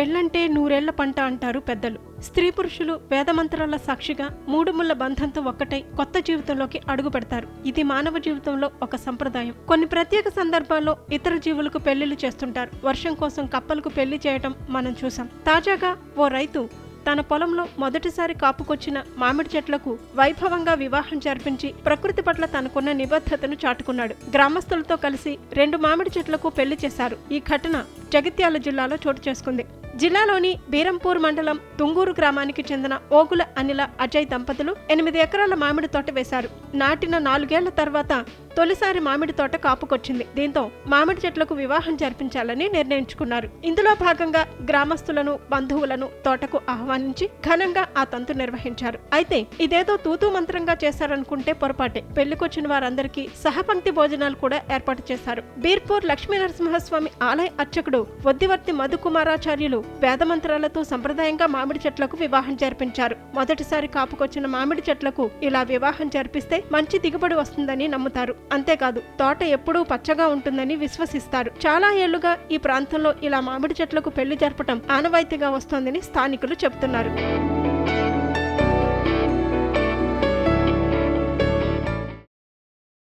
పెళ్ళంటే నూరేళ్ళ పంట అంటారు పెద్దలు. స్త్రీ పురుషులు వేదమంత్రాల సాక్షిగా మూడు ముళ్ళ బంధంతో ఒక్కటై కొత్త జీవితంలోకి అడుగు పెడతారు. ఇది మానవ జీవితంలో ఒక సంప్రదాయం. కొన్ని ప్రత్యేక సందర్భాల్లో ఇతర జీవులకు పెళ్ళిళ్ళు చేస్తుంటారు. వర్షం కోసం కప్పలకు పెళ్ళి చేయటం మనం చూసాం. తాజాగా ఓ రైతు తన పొలంలో మొదటిసారి కాపుకొచ్చిన మామిడి చెట్లకు వైభవంగా వివాహం జరిపించి ప్రకృతి పట్ల తనకున్న నిబద్ధతను చాటుకున్నాడు. గ్రామస్తులతో కలిసి రెండు మామిడి చెట్లకు పెళ్ళి చేశారు. ఈ ఘటన జగిత్యాల జిల్లాలో చోటు చేసుకుంది. జిల్లాలోని బీరంపూర్ మండలం తుంగూరు గ్రామానికి చెందిన ఓగుల అనిల అజయ్ దంపతులు ఎనిమిది ఎకరాల మామిడి తోట వేశారు. నాటిన నాలుగేళ్ళ తర్వాత తొలిసారి మామిడి తోట కాపుకొచ్చింది. దీంతో మామిడి చెట్లకు వివాహం జరిపించాలని నిర్ణయించుకున్నారు. ఇందులో భాగంగా గ్రామస్తులను బంధువులను తోటకు ఆహ్వానించి ఘనంగా ఆ తంతు నిర్వహించారు. అయితే ఇదేదో తూతూ మంత్రంగా చేశారనుకుంటే పొరపాటే. పెళ్ళికొచ్చిన వారందరికీ సహపంక్తి భోజనాలు కూడా ఏర్పాటు చేశారు. బీర్పూర్ లక్ష్మీ నరసింహస్వామి ఆలయ అర్చకుడు వద్దివర్తి మధుకుమారాచార్యులు వేదమంత్రాలతో సంప్రదాయంగా మామిడి చెట్లకు వివాహం జరిపించారు. మొదటిసారి కాపుకొచ్చిన మామిడి చెట్లకు ఇలా వివాహం జరిపిస్తే మంచి దిగుబడి వస్తుందని నమ్ముతారు. అంతేకాదు తోట ఎప్పుడూ పచ్చగా ఉంటుందని విశ్వసిస్తారు. చాలా ఏళ్ళుగా ఈ ప్రాంతంలో ఇలా మామిడి చెట్లకు పెళ్ళి జరపటం ఆనవాయితీగా వస్తోందని స్థానికులు చెబుతున్నారు.